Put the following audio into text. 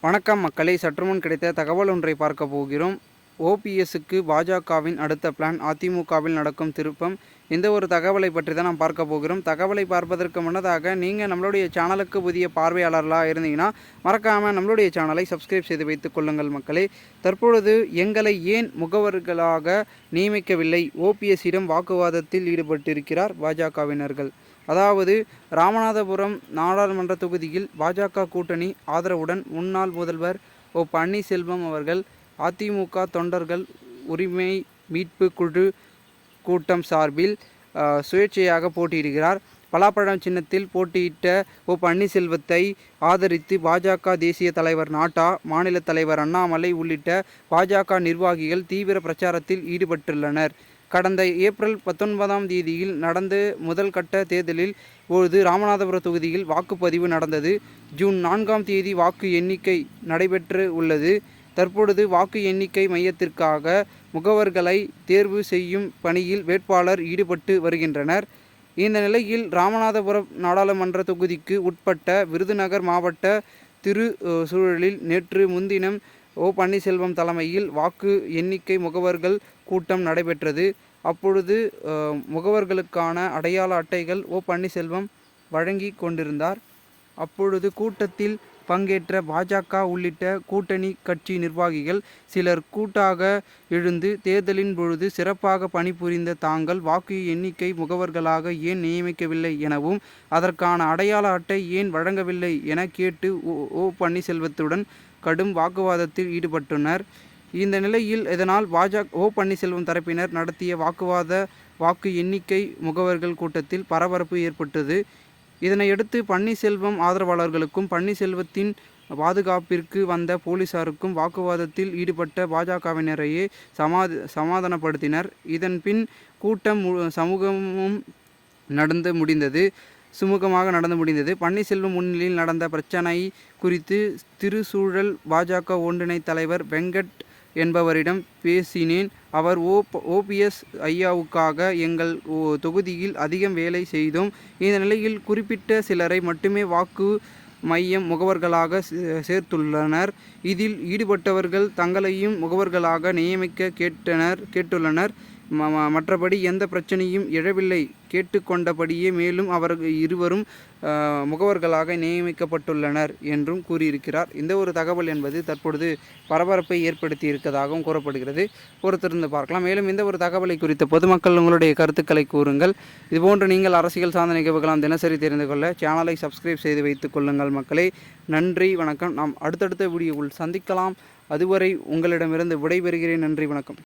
வணக்கம் மக்களை. சற்றுமுன் கிடைத்த தகவல் ஒன்றை பார்க்க போகிறோம். ஓபிஎஸ்க்கு பாஜகவின் அடுத்த பிளான் அதிமுகவில் நடக்கும் திருப்பம். இந்த ஒரு தகவலை பற்றி தான் நாம் பார்க்க போகிறோம். தகவலை பார்ப்பதற்கு முன்னதாக நீங்கள் நம்மளுடைய சேனலுக்கு புதிய பார்வையாளர்களாக இருந்தீங்கன்னா மறக்காமல் நம்மளுடைய சேனலை சப்ஸ்கிரைப் செய்து வைத்துக் கொள்ளுங்கள் மக்களே. தற்பொழுது எங்களை ஏன் முகவர்களாக நியமிக்கவில்லை? ஓபிஎஸ்ஸிடம் வாக்குவாதத்தில் ஈடுபட்டிருக்கிறார் பாஜகவினர்கள். அதாவது ராமநாதபுரம் நாடாளுமன்ற தொகுதியில் பாஜக கூட்டணி ஆதரவுடன் முன்னாள் முதல்வர் ஓ பன்னீர்செல்வம் அவர்கள் அதிமுக தொண்டர்கள் உரிமை மீட்பு குழு கூட்டம் சார்பில் சுயேட்சையாக போட்டியிடுகிறார். பலாப்பழம் சின்னத்தில் போட்டியிட்ட ஓ. பன்னீர்செல்வத்தை ஆதரித்து பாஜக தேசிய தலைவர் நாட்டா மாநில தலைவர் அண்ணாமலை உள்ளிட்ட பாஜக நிர்வாகிகள் தீவிர பிரச்சாரத்தில் ஈடுபட்டுள்ளனர். கடந்த ஏப்ரல் பத்தொன்பதாம் தேதியில் நடந்த முதல் கட்ட தேர்தலில் பொழுது ராமநாதபுரம் தொகுதியில் வாக்குப்பதிவு நடந்தது. ஜூன் நான்காம் தேதி வாக்கு எண்ணிக்கை நடைபெற்று உள்ளது. தற்பொழுது வாக்கு எண்ணிக்கை மையத்திற்காக முகவர்களை தேர்வு செய்யும் பணியில் வேட்பாளர் ஈடுபட்டு வருகின்றனர். இந்த நிலையில் ராமநாதபுரம் நாடாளுமன்ற தொகுதிக்கு உட்பட்ட விருதுநகர் மாவட்ட திரு சூழலில் நேற்று முன்தினம் ஓ. பன்னீர்செல்வம் தலைமையில் வாக்கு எண்ணிக்கை முகவர்கள் கூட்டம் நடைபெற்றது. அப்பொழுது முகவர்களுக்கான அடையாள அட்டைகள் ஓ. பன்னீர்செல்வம் வழங்கி கொண்டிருந்தார். அப்பொழுது கூட்டத்தில் பங்கேற்ற பாஜக உள்ளிட்ட கூட்டணி கட்சி நிர்வாகிகள் சிலர் கூட்டாக எழுந்து தேர்தலின் பொழுது சிறப்பாக பணிபுரிந்த தாங்கள் வாக்கு எண்ணிக்கை முகவர்களாக ஏன் நியமிக்கவில்லை எனவும் அதற்கான அடையாள அட்டை ஏன் வழங்கவில்லை என கேட்டு ஓ ஓ பன்னீர்செல்வத்துடன் கடும் வாக்குவாதத்தில் ஈடுபட்டனர் இந்த நிலையில் இதனால் பாஜக ஓ பன்னீர்செல்வம் தரப்பினர் நடத்திய வாக்குவாத வாக்கு எண்ணிக்கை முகவர்கள் கூட்டத்தில் பரபரப்பு ஏற்பட்டது. இதனையடுத்து பன்னீர்செல்வம் ஆதரவாளர்களுக்கும் பன்னீர்செல்வத்தின் பாதுகாப்பிற்கு வந்த போலீசாருக்கும் வாக்குவாதத்தில் ஈடுபட்ட பாஜகவினரையே சமாத சமாதானப்படுத்தினர். இதன் பின் கூட்டம் சமூகமும் நடந்து முடிந்தது. சுமூகமாக நடந்து முடிந்தது. பன்னீர்செல்வம் முன்னிலையில் நடந்த பிரச்சனை குறித்து திருசூழல் பாஜக ஒன்றிணை தலைவர் வெங்கட் என்பவரிடம் பேசினேன். அவர் ஓ ஓபிஎஸ் ஐயாவுக்காக எங்கள் ஓ- தொகுதியில் அதிகம் வேலை செய்தோம் இந்த நிலையில் குறிப்பிட்ட சிலரை மட்டுமே வாக்கு மையம் முகவர்களாக சே- சேர்த்துள்ளனர். இதில் ஈடுபட்டவர்கள் தங்களையும் முகவர்களாக நியமிக்க கேட்டனர் கேட்டுள்ளனர். மற்றபடி எந்த பிரச்சனையும் எழவில்லை. கேட்டுக்கொண்டபடியே மேலும் அவர்கள் இருவரும் முகவர்களாக நியமிக்கப்பட்டுள்ளனர் என்றும் கூறியிருக்கிறார். இந்த ஒரு தகவல் என்பது தற்பொழுது பரபரப்பை ஏற்படுத்தி இருக்கதாகவும் கூறப்படுகிறது. பொறுத்திருந்து பார்க்கலாம். மேலும் இந்த ஒரு தகவலை குறித்த பொதுமக்கள் உங்களுடைய கருத்துக்களை கூறுங்கள். இதுபோன்று நீங்கள் அரசியல் சார்ந்த நிகழ்வுகளாம் தினசரி தெரிந்து கொள்ள சேனலை சப்ஸ்கிரைப் செய்து வைத்துக் கொள்ளுங்கள் மக்களே. நன்றி வணக்கம். நாம் அடுத்தடுத்த வீடியோவில் சந்திக்கலாம். அதுவரை உங்களிடமிருந்து விடைபெறுகிறேன். நன்றி வணக்கம்.